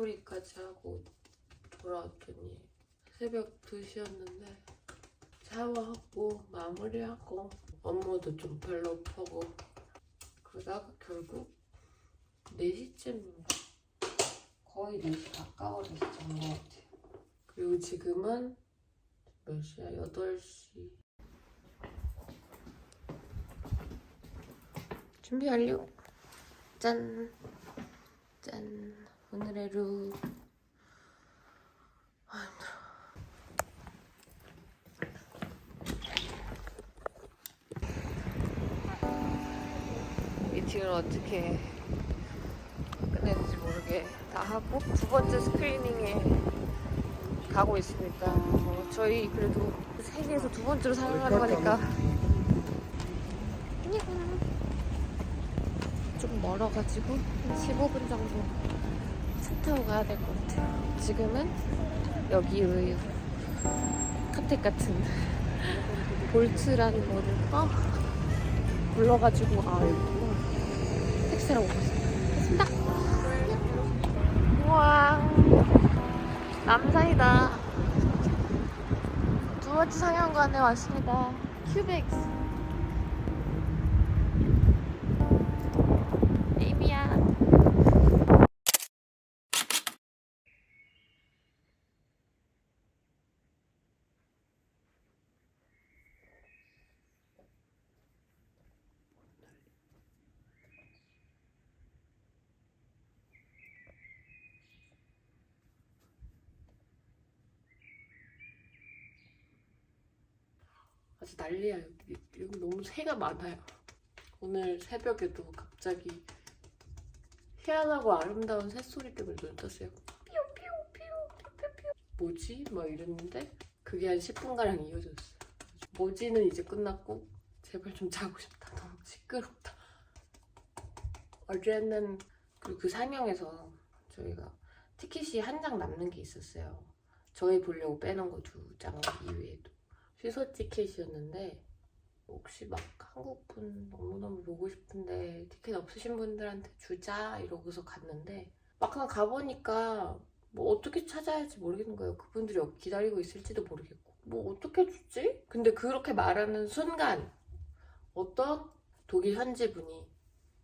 뒤풀이까지 하고 돌아왔더니 새벽 2시였는데 샤워하고 마무리하고 업무도 좀 별로하고 그러다가 결국 4시쯤 거의 4시 가까워져서 잔 것 같아요. 그리고 지금은 몇 시야? 8시. 준비 완료. 짠. 짠. 오늘의 룩. 아, 힘들어. 미팅을 어떻게 끝냈는지 모르게 다 하고 두 번째 스크리닝에 가고 있습니다. 어, 저희 그래도 세계에서 두 번째로 상영하는 거니까 안녕. 좀 멀어가지고 한 15분 정도 차 타고 가야 될 것 같아요. 지금은 여기 의유 카텍 같은 볼트라는 거를 어? 불러가지고 아 여기구나 택시라고 했습니다. 우와 남산이다. 두 번째 상영관에 왔습니다. 큐백스. 아주 난리야 여기. 여기 너무 새가 많아요. 오늘 새벽에도 갑자기 희한하고 아름다운 새소리 때문에 눈 떴어요. 뭐지? 막 이랬는데 그게 한 10분가량 이어졌어요. 뭐지는 이제 끝났고 제발 좀 자고 싶다. 너무 시끄럽다. 어제는 그리고 그 상영에서 저희가 티켓이 한 장 남는 게 있었어요. 저희 보려고 빼놓은 거 두 장 이외에도. 취소 티켓이었는데 혹시 막 한국 분 너무너무 보고 싶은데 티켓 없으신 분들한테 주자 이러고서 갔는데 막상 가보니까 뭐 어떻게 찾아야 할지 모르겠는 거예요. 그분들이 여기 기다리고 있을지도 모르겠고 뭐 어떻게 주지? 근데 그렇게 말하는 순간 어떤 독일 현지 분이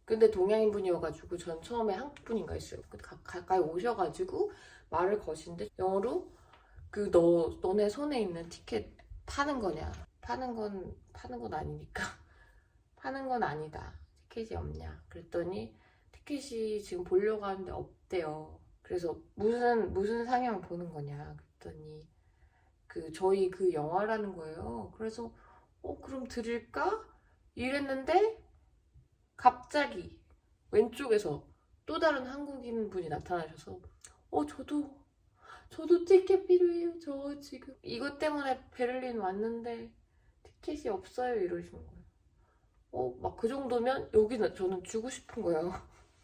근데 동양인 분이어가지고 전 처음에 한국 분인가 했어요. 근데 가, 가까이 오셔가지고 말을 거신데 영어로 그 너 너네 손에 있는 티켓 파는 거냐? 파는 건 파는 건 아니니까 파는 건 아니다. 티켓이 없냐? 그랬더니 티켓이 지금 보려고 하는데 없대요. 그래서 무슨 무슨 상영 보는 거냐? 그랬더니 그 저희 그 영화라는 거예요. 그래서 어 그럼 드릴까? 이랬는데 갑자기 왼쪽에서 또 다른 한국인 분이 나타나셔서 어 저도 저도 티켓 필요해요. 저 지금 이것 때문에 베를린 왔는데 티켓이 없어요. 이러시는 거예요. 어, 막 그 정도면 여기는 저는 주고 싶은 거예요.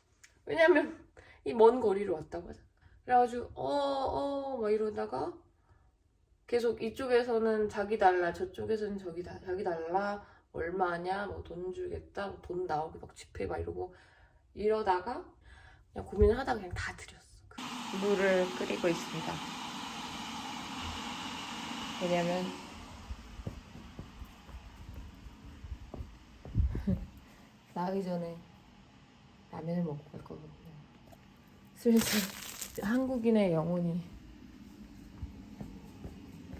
왜냐면 이 먼 거리로 왔다고 하잖아. 그래가지고 어, 어, 막 이러다가 계속 이쪽에서는 자기 달라, 저쪽에서는 저기 다, 자기 달라, 얼마냐, 뭐 돈 주겠다, 뭐돈 나오게 막 지폐 막 이러고 이러다가 그냥 고민을 하다가 그냥 다 드렸어. 물을 끓이고 있습니다. 왜냐면 나가기 전에 라면을 먹고 갈 거거든요. 슬슬 한국인의 영혼이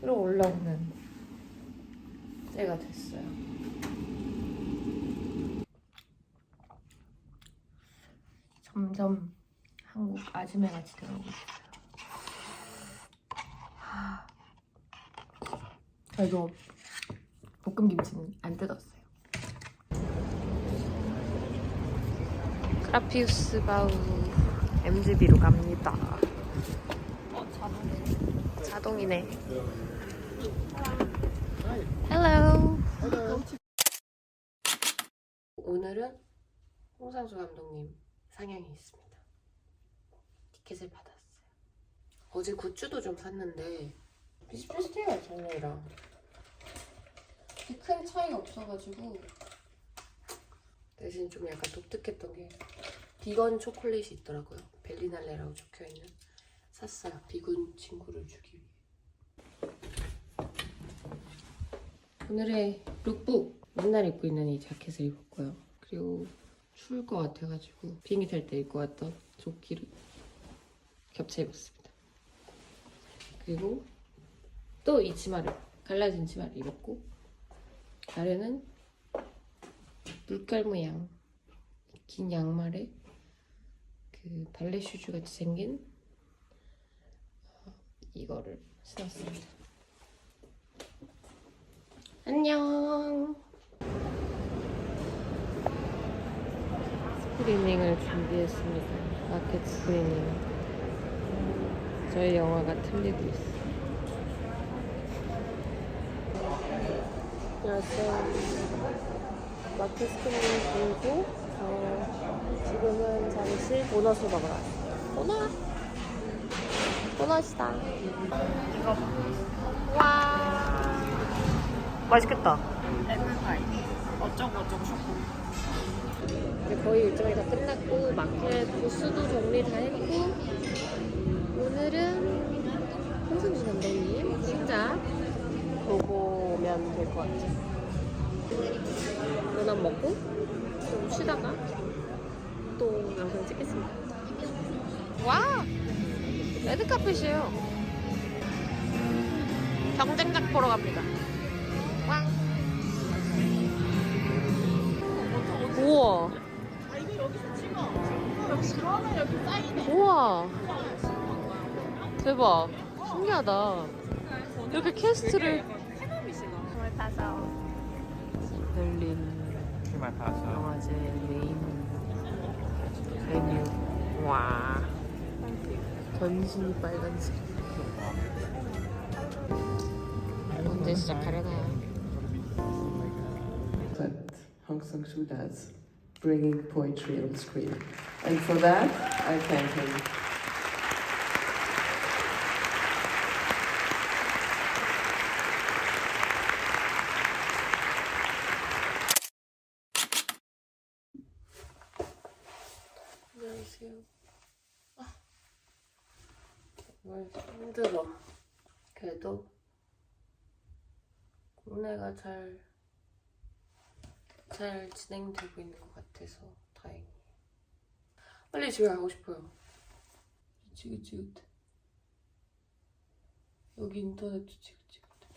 끌어올라오는 때가 됐어요. 점점 한국 아줌마 같이 들어오고 있어요. 하... 저도 볶음 김치는 안 뜯었어요. 크라피우스 바우 MGB로 갑니다. 어, 자동이네. 자동이네. 헬로. 오늘은 홍상수 감독님 상영이 있습니다. 티켓을 받았어요. 어제 굿즈도 좀 샀는데 비슷비슷해요 작년이랑. 큰 차이가 없어가지고 대신 좀 약간 독특했던 게 비건 초콜릿이 있더라고요. 벨리날레라고 적혀있는 샀어요. 비군 친구를 주기 위해. 오늘의 룩북 맨날 입고 있는 이 자켓을 입었고요. 그리고 추울 것 같아가지고 비행기 탈 때 입고 왔던 조끼를 겹쳐 입었습니다. 그리고 또 이 치마를 갈라진 치마를 입었고 아래는 물결 모양 긴 양말에 그 발레 슈즈 같이 생긴 어, 이거를 신었습니다. 안녕. 스크리닝을 준비했습니다. 마켓 스크리닝. 저희 영화가 틀리고 있어. 안녕하세요. 마켓 스크리닝 보고 어, 지금은 잠시 보너스 먹으러 왔어요. 보너스! 보너스다. 와. 맛있겠다. 애플파이 어쩌고 어쩌고 이제 거의 일정이 다 끝났고 마켓 부스도 정리 다 했고 오늘은 홍승준 감독님 신작 보고 오면 될 것 같아요. 도넛 먹고 좀 쉬다가 또 영상 찍겠습니다. 와 레드카펫이에요. 경쟁작 보러 갑니다. 대박 신기하다 이렇게 캐스트를 베를린 영화제 메인 메뉴 와 전신이 빨간색 언제 시작하려나요? that Hong Sang-soo does, bringing poetry on screen. And for that, I thank him. 안녕하세요. 아, 힘들어. 그래도 국내가 잘, 잘 진행되고 있는 것 같아서 다행이에요. 빨리 집에 가고 싶어요. 지긋지긋해. 여기 인터넷도 지긋지긋해.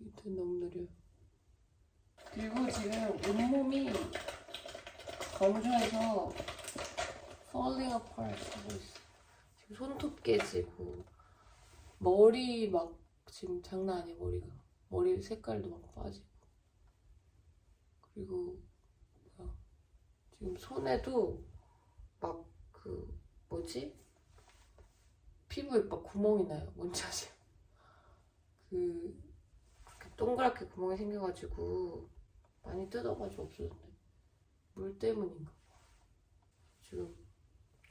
인터넷 너무 느려요. 그리고 지금 온몸이 건조해서 falling apart 하고 있어. 손톱 깨지고 머리 막 지금 장난 아니야 머리가 머리 색깔도 막 빠지고 그리고 지금 손에도 막 그 뭐지 피부에 막 구멍이 나요 뭔지 아세요? 그 동그랗게 구멍이 생겨가지고 많이 뜯어가지고 없어졌네. 물 때문인가 봐. 지금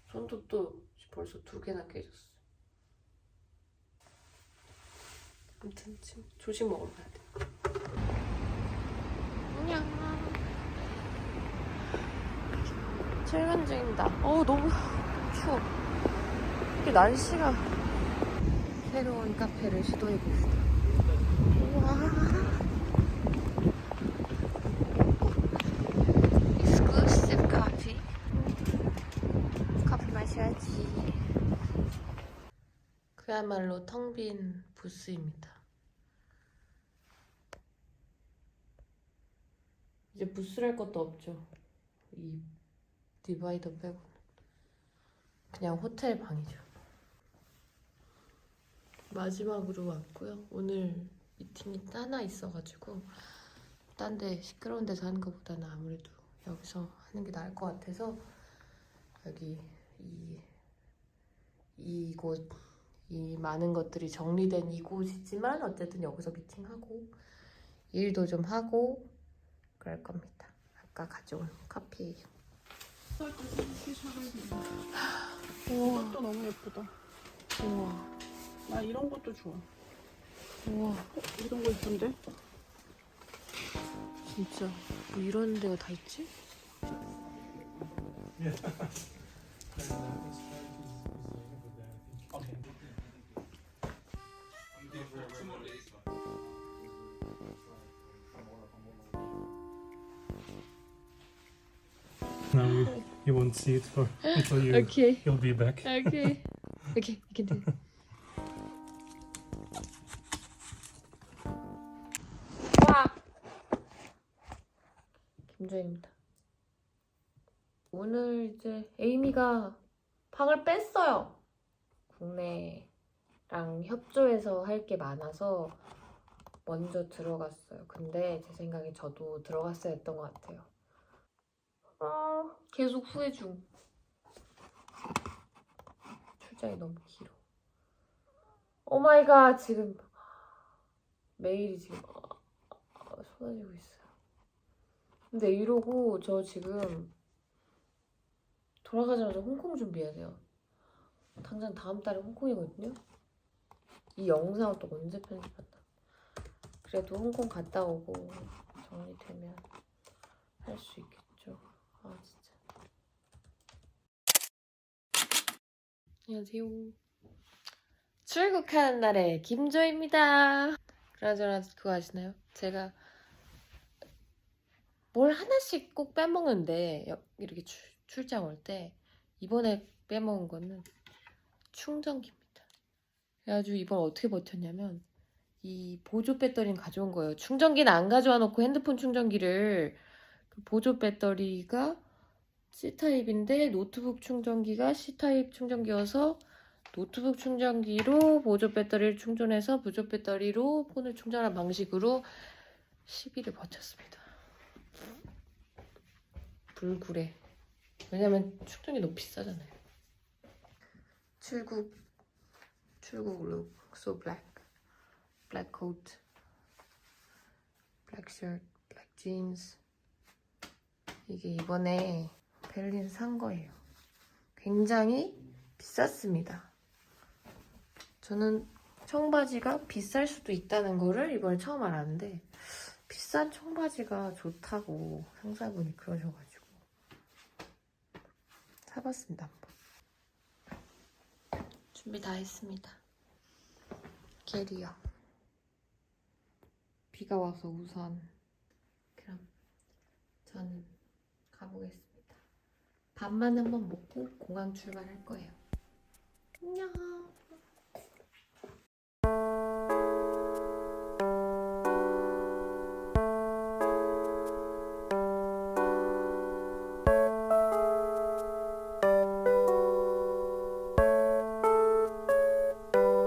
손톱도 벌써 두 개나 깨졌어. 아무튼 지금 조식 먹으러 가야 돼. 안녕. 출근 중입니다. 어우 너무 추워. 이렇게 날씨가 새로운 카페를 시도해봅시다. 우와. exclusive coffee. 커피 마셔야지. 그야말로 텅 빈 부스입니다. 이제 부스랄 것도 없죠. 이 디바이더 빼고는. 그냥 호텔 방이죠. 마지막으로 왔고요. 오늘 미팅이 하나 있어가지고 딴 데 시끄러운 데서 하는 것보다는 아무래도 여기서 하는 게 나을 것 같아서 여기 이 이곳 이 많은 것들이 정리된 이곳이지만 어쨌든 여기서 미팅하고 일도 좀 하고 그럴 겁니다. 아까 가져온 커피예요. 우와 이것도 너무 예쁘다 우와 나 이런 것도 좋아 우와 이런 거 예쁜데? 진짜 뭐 이런 데가 다 있지? Now you, you won't see it for until you Okay. you'll be back. Okay. Okay, you can do it. 와! 김조입니다. 오늘 이제 에이미가 방을 뺐어요. 국내랑 협조해서 할 게 많아서 먼저 들어갔어요. 근데 제 생각에 저도 들어갔어야 했던 것 같아요. 아, 계속 후회 중. 출장이 너무 길어. 오 마이 갓 지금 메일이 지금 아, 쏟아지고 있어요. 근데 이러고 저 지금 돌아가자마자 홍콩 준비해야 돼요. 당장 다음 달에 홍콩이거든요. 이 영상을 또 언제 편집한다. 그래도 홍콩 갔다 오고 정리되면 할 수 있겠죠. 아 진짜. 안녕하세요. 출국하는 날의 김조입니다. 그나저나 그거 아시나요? 제가 뭘 하나씩 꼭 빼먹는데 여- 이렇게 출, 출장 올 때 이번에 빼먹은 거는 충전기입니다. 그래가지고 이번 어떻게 버텼냐면 이 보조 배터리는 가져온 거예요. 충전기는 안 가져와 놓고 핸드폰 충전기를 그 보조 배터리가 C타입인데 노트북 충전기가 C타입 충전기여서 노트북 충전기로 보조 배터리를 충전해서 보조 배터리로 폰을 충전한 방식으로 10일을 버텼습니다. 불굴해. 왜냐면 충전기 너무 비싸잖아요. 출국 출국 룩 so black black coat black shirt black jeans 이게 이번에 벨린 산 거예요. 굉장히 비쌌습니다. 저는 청바지가 비쌀 수도 있다는 거를 이번에 처음 알았는데 비싼 청바지가 좋다고 상사분이 그러셔가지고 사봤습니다. 한번. 준비 다 했습니다. 게리어. 비가 와서 우선 그럼 저는 가보겠습니다. 밥만 한번 먹고 공항 출발할 거예요. 안녕.